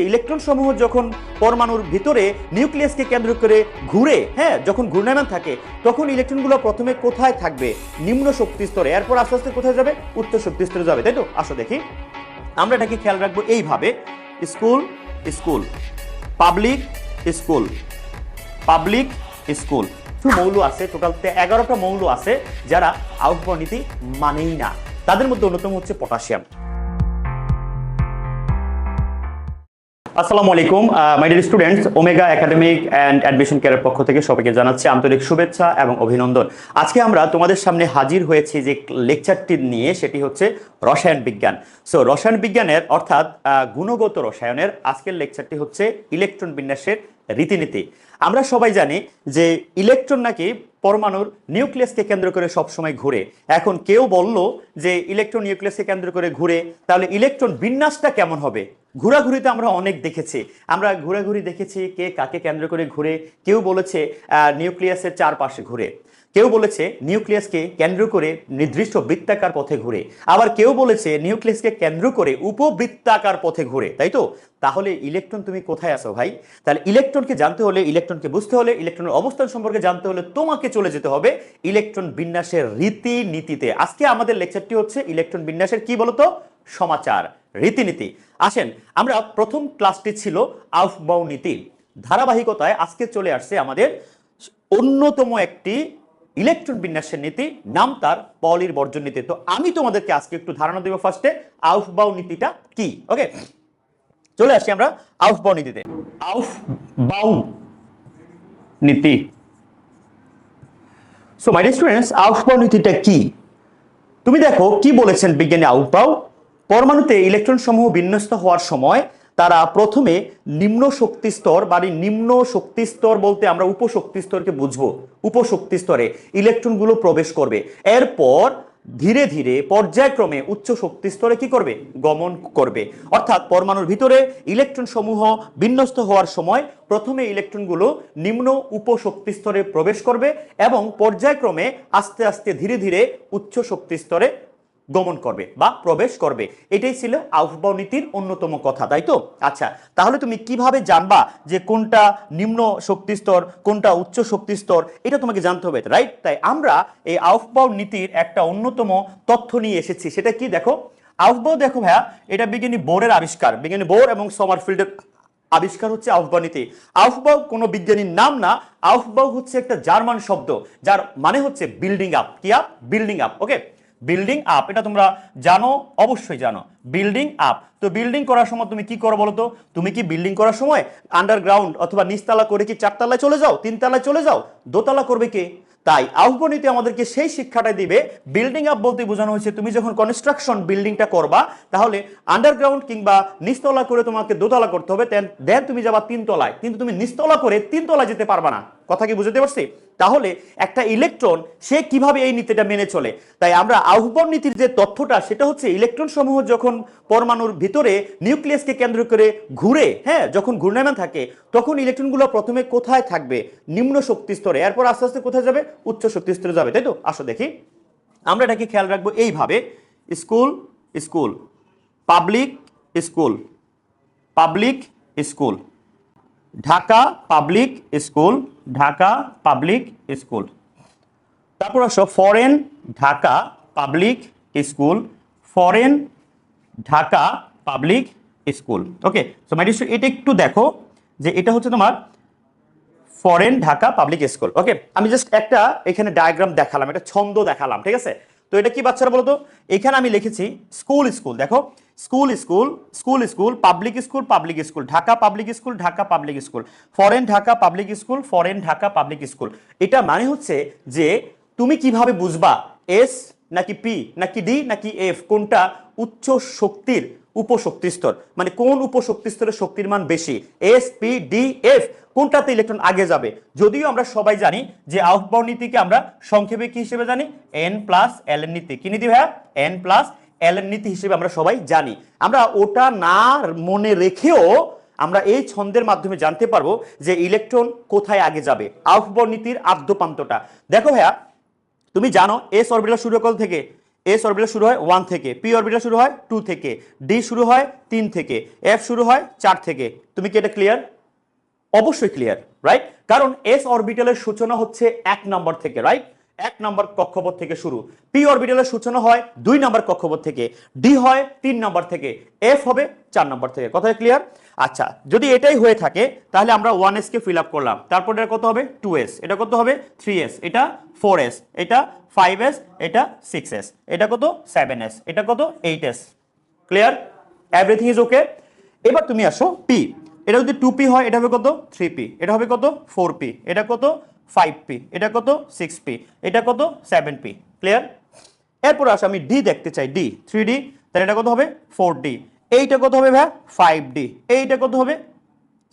Electron সমূহ যখন পরমাণুর ভিতরে নিউক্লিয়াসকে কেন্দ্র করে ঘুরে হ্যাঁ যখন ঘূর্ণায়মান থাকে, তখন ইলেকট্রনগুলো প্রথমে কোথায় থাকবে? নিম্ন শক্তি স্তরে। এরপর আস্তে আস্তে কোথায় যাবে? উচ্চ শক্তি স্তরে যাবে, তাই তো? আসো দেখি। আমরা এটাকে খেয়াল রাখব এইভাবে। School school. Public school. Public, school. মৌল আছে, টোটাল এগারোটা মৌল আছে, যারা আউটবর নীতি মানেই না। তাদের মধ্যে অন্যতম হচ্ছে পটাশিয়াম। আসসালামু আলাইকুম my dear students Omega academic and admission কেয়ারের পক্ষ থেকে সবাইকে জানাচ্ছি আন্তরিক শুভেচ্ছা এবং অভিনন্দন। আজকে আমরা তোমাদের সামনে হাজির হয়েছি যে লেকচারটি নিয়ে, সেটি হচ্ছে রসায়ন বিজ্ঞান। সো রসায়ন বিজ্ঞানের, অর্থাৎ গুণগত রসায়নের আজকের লেকচারটি হচ্ছে ইলেকট্রন বিন্যাসের রীতিনীতি। আমরা সবাই জানি যে ইলেকট্রন নাকি পরমাণুর নিউক্লিয়াসকে কেন্দ্র করে সবসময় ঘুরে। এখন কেউ বলল যে ইলেকট্রন নিউক্লিয়াসকে কেন্দ্র করে ঘুরে, তাহলে ইলেকট্রন বিন্যাসটা কেমন হবে? ঘোরাঘুরিতে আমরা অনেক দেখেছি। আমরা ঘোরাঘুরি দেখেছি কে কাকে কেন্দ্র করে ঘুরে। কেউ বলেছে নিউক্লিয়াসের চারপাশে ঘুরে। কেউ বলেছে নিউক্লিয়াসকে কেন্দ্র করে নির্দিষ্ট বৃত্তাকার পথে ঘুরে। আবার কেউ বলেছে নিউক্লিয়াসকে কেন্দ্র করে উপবৃত্তাকার পথে ঘুরে, তাই তো? তাহলে ইলেকট্রন তুমি কোথায় আসো ভাই? তাহলে ইলেকট্রনকে জানতে হলে, ইলেকট্রনকে বুঝতে হলে, ইলেকট্রনের অবস্থান সম্পর্কে জানতে হলে তোমাকে চলে যেতে হবে ইলেকট্রন বিন্যাসের রীতি নীতিতে আজকে আমাদের লেকচারটি হচ্ছে ইলেকট্রন বিন্যাসের কি বলতো? সমাচার, রীতিনীতি। আসেন, আমরা প্রথম ক্লাসটি ছিল আউফবাউ নীতি ধারাবাহিকতায় আজকে চলে আসছে আমাদের অন্যতম একটি ইলেকট্রন বিন্যাসের নীতি, নাম তার পলির বর্জন নীতি। তো আমি তোমাদেরকে আজকে একটু ধারণা দেবো ফার্স্টে আউফবাউ নীতিটা কি? ওকে চলে আসি আমরা আউফবাউ নীতিতে। আউফবাউ নীতি। সো মাই স্টুডেন্টস আউফবাউ নীতিটা কি? তুমি দেখো, কি বলেছেন বিজ্ঞানী আউপাও পরমাণুতে ইলেকট্রন সমূহ বিন্যস্ত হওয়ার সময় তারা প্রথমে নিম্ন শক্তি স্তর বা নিম্ন শক্তি স্তর বলতে আমরা উপশক্তি স্তরকে বুঝব। উপশক্তি স্তরে ইলেকট্রনগুলো প্রবেশ করবে। এরপর ধীরে ধীরে পর্যায়ক্রমে উচ্চ শক্তি স্তরে কি করবে? গমন করবে। অর্থাৎ পরমাণুর ভিতরে ইলেকট্রন সমূহ বিন্যস্ত হওয়ার সময় প্রথমে ইলেকট্রনগুলো নিম্ন উপশক্তি স্তরে প্রবেশ করবে এবং পর্যায়ক্রমে আস্তে আস্তে ধীরে ধীরে উচ্চ শক্তি স্তরে গমন করবে বা প্রবেশ করবে। এটাই ছিল আউফবাউ নীতির অন্যতম কথা, তাই তো? আচ্ছা তাহলে তুমি কীভাবে জানবা যে কোনটা নিম্ন শক্তি স্তর কোনটা উচ্চ শক্তি স্তর এটা তোমাকে জানতে হবে রাইট তাই আমরা এই আউফবাউ নীতির একটা অন্যতম তথ্য নিয়ে এসেছি। সেটা কি দেখো? আউফবাউ দেখো ভাইয়া, এটা বিজ্ঞানী বোরের আবিষ্কার। বিজ্ঞানী বোর এবং সমারফিল্ডের আবিষ্কার হচ্ছে আউফবাউ নীতি। আউফবাউ কোনো বিজ্ঞানীর নাম না আউফবাউ হচ্ছে একটা জার্মান শব্দ, যার মানে হচ্ছে বিল্ডিং আপ কি up building up okay building up এটা তোমরা জানো, অবশ্যই জানো। বিল্ডিং আপ তো বিল্ডিং করার সময় তুমি কি করো বলো তো তুমি কি বিল্ডিং করার সময় আন্ডারগ্রাউন্ড অথবা নিচতলা করে কি চারতলায় চলে যাও, তিনতলায় চলে যাও? দোতলা করবে কে? তাই আহ্বানীতে আমাদেরকে সেই শিক্ষাটা দিবে। বিল্ডিং আপ বলতে বোঝানো হয়েছে, তুমি যখন কনস্ট্রাকশন বিল্ডিংটা করবা, তাহলে আন্ডারগ্রাউন্ড কিংবা নিচতলা করে তোমাকে দোতলা করতে হবে দেন তুমি যাবা তিনতলায়। কিন্তু তুমি নিচতলা করে তিনতলা যেতে পারবা না। কথা কি বুঝতে পারছি? তাহলে একটা ইলেকট্রন সে কীভাবে এই নীতিটা মেনে চলে? তাই আমরা আহ্বান নীতির যে তথ্যটা, সেটা হচ্ছে ইলেকট্রন সমূহ যখন পরমাণুর ভিতরে নিউক্লিয়াসকে কেন্দ্র করে ঘুরে হ্যাঁ যখন ঘূর্ণায়মান থাকে, তখন ইলেকট্রনগুলো প্রথমে কোথায় থাকবে? নিম্ন শক্তি স্তরে। এরপর আস্তে আস্তে কোথায় যাবে? উচ্চ শক্তি স্তরে যাবে, তাই তো? আসো দেখি। আমরা এটাকে খেয়াল রাখব এইভাবে। School school. Public school. Public, school. Dhaka public school, Dhaka public school. তারপর আসো foreign, Dhaka public school, foreign, Dhaka public school. Okay so my এটা একটু দেখো যে এটা হচ্ছে তোমার foreign, Dhaka public school. Okay আমি জাস্ট একটা এখানে ডায়াগ্রাম দেখালাম, একটা ছন্দ দেখালাম, ঠিক আছে? তো এটা কি বাচ্চারা বলতো? এখানে আমি লিখেছি স্কুল স্কুল দেখো school school school school public school public school Dhaka public school Dhaka public school foreign Dhaka public school foreign Dhaka public school এটা মানে হচ্ছে যে তুমি কীভাবে বুঝবা এস নাকি পি নাকি ডি নাকি এফ কোনটা উচ্চ শক্তির উপশক্তি স্তর। মানে কোন উপশক্তি স্তরের শক্তির মান বেশি? এস পি ডি এফ কোনটাতে ইলেকট্রন আগে যাবে? যদিও আমরা সবাই জানি যে আউটবাউ নীতিকে আমরা সংক্ষেপে কি হিসেবে জানি? এন প্লাস এল নীতি। কি নীতি ভাইয়া? এন প্লাস এল নীতি হিসেবে আমরা সবাই জানি। আমরা ওটা না মনে রেখেও আমরা এই ছন্দের মাধ্যমে জানতে পারব যে ইলেকট্রন কোথায় আগে যাবে। আউটবাউ নীতির আদ্যপান্তটা। দেখো ভাইয়া, তুমি জানো এস অরবিটাল সূর্যকল থেকে এস অরবিটাল শুরু হয় ওয়ান থেকে পি অরবিটাল শুরু হয় টু থেকে ডি শুরু হয় তিন থেকে এফ শুরু হয় চার থেকে। তুমি কি এটা ক্লিয়ার অবশ্যই ক্লিয়ার রাইট কারণ এস অরবিটালের সূচনা হচ্ছে এক নম্বর থেকে রাইট এক নম্বর কক্ষপথ থেকে শুরু। পি অরবিটালের সূচনা হয় দুই নম্বর কক্ষপথ থেকে। ডি হয় তিন নম্বর থেকে। এফ হবে চার নম্বর থেকে। কথায় ক্লিয়ার আচ্ছা যদি এটাই হয়ে থাকে, তাহলে আমরা ওয়ান এস কে ফিল আপ করলাম। তারপর এটা কত হবে? টু এস এটা কত হবে? থ্রি এস এটা ফোর এস এটা ফাইভ এস এটা সিক্স এস এটা কত? সেভেন এস এটা কত? Eight s clear everything is okay এবার তুমি আসো পি এটা যদি টু পি হয়, এটা হবে কত? থ্রি পি এটা হবে কত? ফোর পি এটা কত? ফাইভ পি এটা কত? সিক্স পি এটা কত? সেভেন পি ক্লিয়ার এরপর আসো, আমি ডি দেখতে চাই ডি থ্রি ডি তাহলে এটা কত হবে? ফোর ডি এইটা কত হবে ভাই ফাইভ ডি এইটা কত হবে?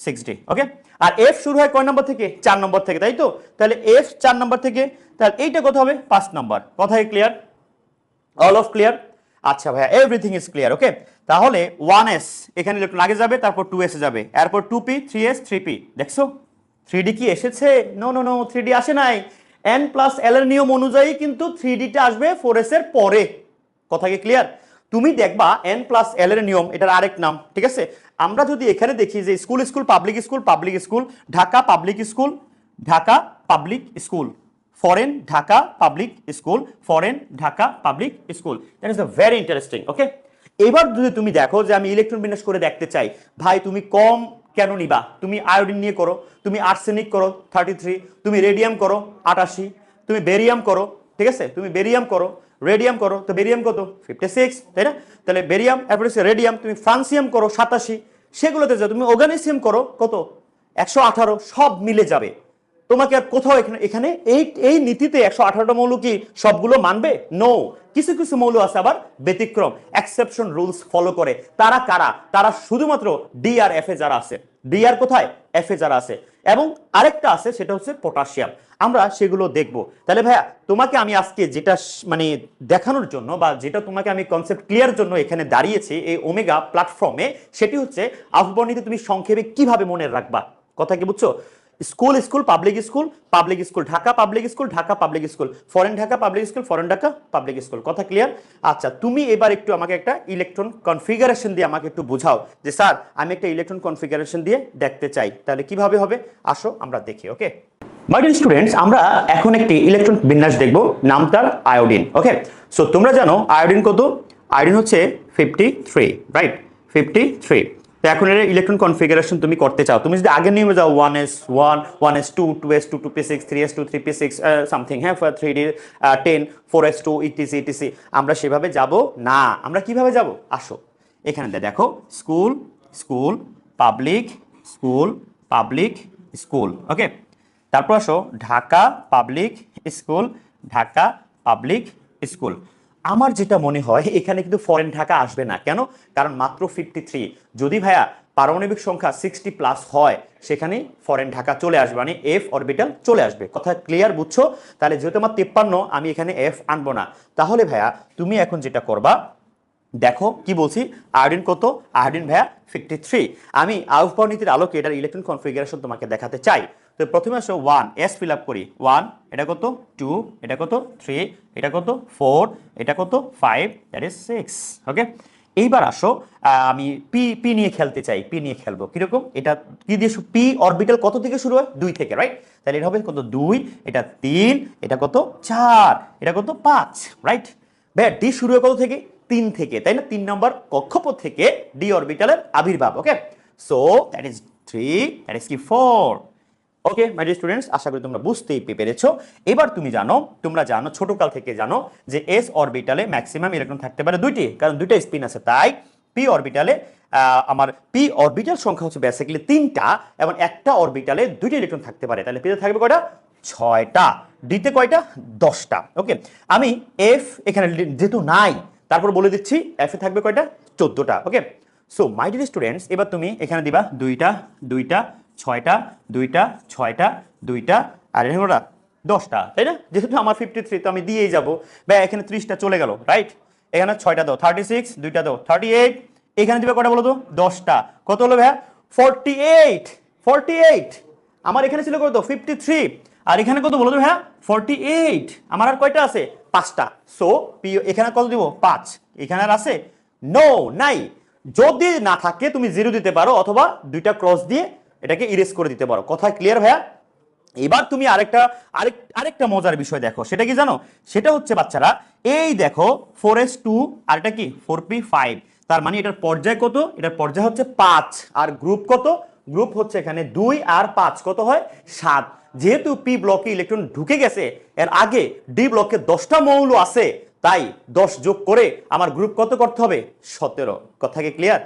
সিক্স ডি ওকে আর এফ শুরু হয় কয় নম্বর থেকে? চার নম্বর থেকে, তাই তো? তাহলে এফ চার নম্বর থেকে, তাহলে এইটা কত হবে? পাঁচ নম্বর, কথাই ক্লিয়ার অল অফ ক্লিয়ার আচ্ছা ভাইয়া এভরিথিং ইজ ক্লিয়ার ওকে তাহলে ওয়ান এস এখানে ইলেকট্রন আগে যাবে, তারপর টু এসে যাবে। এরপর two p three s three p দেখছ? থ্রি ডি কি এসেছে? No no no three d আসে নাই। এন প্লাস এল এর নিয়ম অনুযায়ী কিন্তু থ্রি ডিটা আসবে ফোর এস এর পরে। কথা কি ক্লিয়ার তুমি দেখবা এন প্লাস এল এর নিয়ম, এটার আরেক নাম, ঠিক আছে? আমরা যদি এখানে দেখি যে school school public school public school Dhaka public school Dhaka public school foreign Dhaka public school foreign Dhaka public school that a very interesting okay এবার যদি তুমি দেখো যে আমি ইলেকট্রন বিন্যাস করে দেখতে চাই, ভাই তুমি কম কেন নিবা? তুমি আয়োডিন নিয়ে করো, তুমি আর্সেনিক করো থার্টি থ্রি তুমি রেডিয়াম করো, আটাশি, তুমি বেরিয়াম করো, ঠিক আছে? তুমি বেরিয়াম করো রেডিয়াম করো, তো বেরিয়াম কত? ফিফটি সিক্স তাই না? তাহলে বেরিয়াম এরপরে রেডিয়াম তুমি ফ্রান্সিয়াম করো, সাতাশি, সেগুলোতে যাও, তুমি অর্গানিসিয়াম করো, কত? একশো আঠারো, সব মিলে যাবে। তোমাকে আর কোথাও এখানে এই এই নীতিতে একশো আঠারোটা মৌল কি সবগুলো মানবে? নো কিছু কিছু মৌল আছে আবার ব্যতিক্রম। এক্সেপশন রুলস ফলো করে। তারা কারা? তারা শুধুমাত্র ডি আর এফ এ যারা আছে। ডি আর কোথায়? এফ এ যারা আছে। এবং আরেকটা আছে, সেটা হচ্ছে পটাশিয়াম আমরা সেগুলো দেখব। তাহলে ভাইয়া, তোমাকে আমি আজকে যেটা মানে দেখানোর জন্য বা যেটা তোমাকে আমি কনসেপ্ট ক্লিয়ার জন্য এখানে দাঁড়িয়েছি, এই ওমেগা প্ল্যাটফর্মে সেটি হচ্ছে আহ্বানীতে তুমি সংক্ষেপে কীভাবে মনে রাখবা? কথা কি বুঝছ? School school public school public school Dhaka public school Dhaka public school foreign Dhaka public school foreign Dhaka public school কথা ক্লিয়ার আচ্ছা তুমি এবার একটু আমাকে একটা ইলেকট্রন কনফিগারেশন দিয়ে আমাকে একটু বোঝাও যে, স্যার, আমি একটা ইলেকট্রন কনফিগারেশন দিয়ে দেখতে চাই। তাহলে কীভাবে হবে? আসো, আমরা দেখি ওকে মাই ডিয়ার স্টুডেন্টস আমরা এখন একটি ইলেকট্রন বিন্যাস দেখব নাম তার আয়োডিন ওকে সো তোমরা জানো আয়োডিন কত? আয়োডিন হচ্ছে fifty three right fifty three এখন এর ইলেকট্রন কনফিগারেশন তুমি করতে চাও। তুমি যদি আগে নিয়ে যাও one s one one s two two s two two p six three s two three p six something হ্যাঁ three d ten four s two ETC ETC আমরা সেভাবে যাব? না। আমরা কীভাবে যাব? আসো। এখানে দেখো school school public school public school okay তারপর আসো, Dhaka public school Dhaka public school আমার যেটা মনে হয়, এখানে কিন্তু ফরেন ঢাকা আসবে না। কেন? কারণ মাত্র ফিফটি থ্রি যদি ভাইয়া পারমাণবিক সংখ্যা সিক্সটি প্লাস হয়, সেখানে ফরেন ঢাকা চলে আসবে মানে এফ অরবিটাল চলে আসবে। কথা ক্লিয়ার বুঝছ? তাহলে যেহেতু আমার তেপ্পান্ন, আমি এখানে এফ আনব না। তাহলে ভাইয়া, তুমি এখন যেটা করবা, দেখো কি বলছি আয়োডিন কত? আয়োডিন ভাইয়া ফিফটি থ্রি আমি আউফপাও নীতির আলোকে এটার ইলেকট্রন কনফিগারেশন তোমাকে দেখাতে চাই। তো প্রথমে আসো ওয়ান এস ফিল আপ করি। ওয়ান এটা কত? টু এটা কত? থ্রি এটা কত? ফোর এটা কত? Five that is six okay এইবার আসো আমি পি পি নিয়ে খেলতে চাই পি নিয়ে খেলব। কীরকম? এটা কি দিয়ে পি অরবিটাল কত থেকে শুরু হয়? দুই থেকে রাইট তাহলে এটা হবে কত? দুই, এটা তিন, এটা কত? চার, এটা কত? পাঁচ রাইট ভাইয়া ডি শুরু হয় কত থেকে? তিন থেকে, তাই না? তিন নম্বর কক্ষপথ থেকে ডি অরবিটালের আবির্ভাব okay so that is three that is কি? Four okay my dear students আশা করি তোমরা বুঝতেই পেরেছ। এবার তুমি জানো, তোমরা জানো, ছোটকাল থেকে জানো, যে এস অরবিটালে ম্যাক্সিমাম ইলেকট্রন থাকতে পারে দুইটি, কারণ দুইটা স্পিন আছে, তাই পি অরবিটালে আমার পি অরবিটাল সংখ্যা হচ্ছে বেসিক্যালি তিনটা, এবং একটা অরবিটালে দুইটি ইলেকট্রন থাকতে পারে। তাহলে পিতে থাকবে কয়টা? ছয়টা। ডিতে কয়টা? দশটা। ওকে আমি এফ এখানে যেহেতু নাই, তারপর বলে দিচ্ছি এফে থাকবে কয়টা? চোদ্দোটা। Okay so my dear students এবার তুমি এখানে দিবা দুইটা দুইটা ছয়টা, দুইটা ছয়টা, দুইটা, আর ওরা দশটা, তাই না? যেহেতু আমার ফিফটি থ্রি তো আমি দিয়েই যাব। বা এখানে ত্রিশটা চলে গেল রাইট এখানে ছয়টা দাও থার্টি সিক্স দুইটা দাও থার্টি এইট এখানে দিবে কটা বলো তো? দশটা। কত হলো ভাইয়া? ফোরটি এইট ফোরটি এইট আমার এখানে ছিল কত? ফিফটি থ্রি আর এখানে কত বলো তো ভাইয়া? ফোরটি এইট আমার আর কয়টা আছে? পাঁচটা। সো পি এখানে কত দিব? পাঁচ। এখানে আর আছে? নো নাই। যদি না থাকে, তুমি জিরো দিতে পারো, অথবা দুইটা ক্রস দিয়ে এটাকে ইরেজ করে দিতে পারো। কথা ক্লিয়ার ভাইয়া? এবার তুমি আরেকটা, আরেক, আরেকটা মজার বিষয় দেখো। সেটা কি জানো? সেটা হচ্ছে বাচ্চারা, এই দেখো ফোর এস টু আর এটা কি? ফোর পি ফাইভ তার মানে এটার পর্যায় কত? এটার পর্যায় হচ্ছে পাঁচ। আর গ্রুপ কত? গ্রুপ হচ্ছে এখানে দুই আর পাঁচ। কত হয়? সাত। যেহেতু পি ব্লকে ইলেকট্রন ঢুকে গেছে, এর আগে ডি ব্লকে দশটা মৌল আছে, তাই দশ যোগ করে আমার গ্রুপ কত করতে হবে? সতেরো। কথা কি clear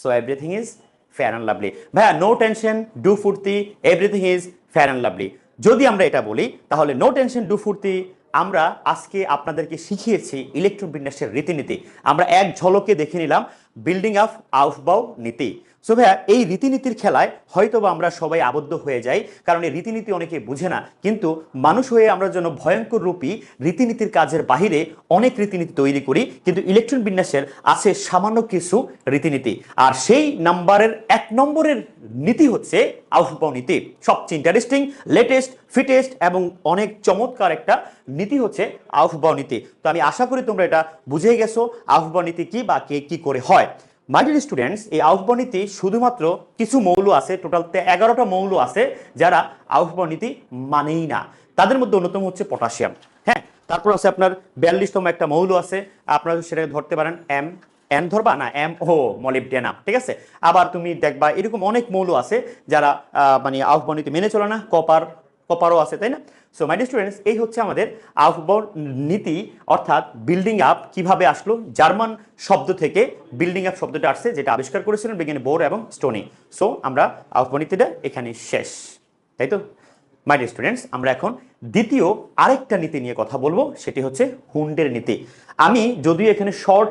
so everything is fair and lovely ভাইয়া নো টেনশন ডু ফুর্তি everything is fair and lovely যদি আমরা এটা বলি, তাহলে নো টেনশন ডু ফুর্তি আমরা আজকে আপনাদেরকে শিখিয়েছি ইলেকট্রন বিন্যাসের রীতিনীতি। আমরা এক ঝলকে দেখে নিলাম বিল্ডিং অফ আউফবাউ নীতি। সো ভাইয়া, এই রীতিনীতির খেলায় হয়তোবা আমরা সবাই আবদ্ধ হয়ে যাই, কারণ এই রীতিনীতি অনেকে বুঝে না। কিন্তু মানুষ হয়ে আমরা যেন ভয়ঙ্কর রূপী রীতিনীতির কাজের বাহিরে অনেক রীতিনীতি তৈরি করি, কিন্তু ইলেকট্রন বিন্যাসের আছে সামান্য কিছু রীতিনীতি। আর সেই নাম্বারের এক নম্বরের নীতি হচ্ছে আউফবাউ নীতি। সবচেয়ে ইন্টারেস্টিং লেটেস্ট ফিটেস্ট এবং অনেক চমৎকার একটা নীতি হচ্ছে আউফবাউ নীতি। তো আমি আশা করি তোমরা এটা বুঝে গেছো আউফবাউ নীতি কি বা কে কি করে হয়। মাই স্টুডেন্টস, এই আউফবনীতি শুধুমাত্র কিছু মৌল আছে, টোটাল এগারোটা মৌল আছে, যারা আউফবনীতি মানেই না। তাদের মধ্যে অন্যতম হচ্ছে পটাশিয়াম। হ্যাঁ তারপর আছে আপনার বিয়াল্লিশতম একটা মৌল আছে, আপনারা সেটাকে ধরতে পারেন এম, এন ধরবা? না, এম, ও মলিবডেনাম ঠিক আছে? আবার তুমি দেখবা এরকম অনেক মৌল আছে যারা মানে আউফবনীতি মেনে চলে না, কপার কপারও আছে, তাই না? সো মাই স্টুডেন্টস এই হচ্ছে আমাদের আউফবাউন নীতি, অর্থাৎ বিল্ডিং আপ কীভাবে আসলো? জার্মান শব্দ থেকে বিল্ডিং আপ শব্দটা আসছে, যেটা আবিষ্কার করেছিলেন বিজ্ঞানী বোর এবং স্টোনি। সো আমরা আউফবাউ নীতিটা এখানে শেষ, তাই তো? মাই স্টুডেন্টস আমরা এখন দ্বিতীয় আরেকটা নীতি নিয়ে কথা বলব, সেটি হচ্ছে হুন্ডের নীতি। আমি যদিও এখানে শর্ট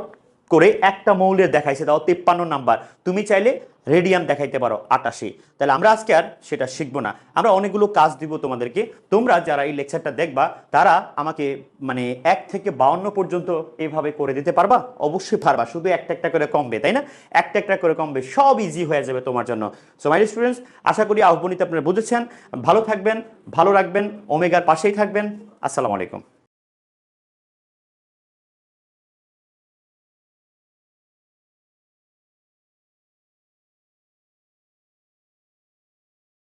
করে একটা মৌলের দেখাইছে, তাও তেপ্পান্ন নাম্বার। তুমি চাইলে রেডিয়াম দেখাইতে পারো আটাশি। তাহলে আমরা আজকে আর সেটা শিখব না। আমরা অনেকগুলো কাজ দিব তোমাদেরকে। তোমরা যারা এই লেকচারটা দেখবা, তারা আমাকে মানে এক থেকে বাউন্ন পর্যন্ত এভাবে করে দিতে পারবা? অবশ্যই পারবা। শুধু একটা একটা করে কমবে, তাই না? একটা একটা করে কমবে, সব ইজি হয়ে যাবে তোমার জন্য। সো মাই স্টুডেন্টস আশা করি আহ্বানিত আপনারা বুঝেছেন। ভালো থাকবেন, ভালো রাখবেন, ওমেগার পাশেই থাকবেন। আসসালামু আলাইকুম।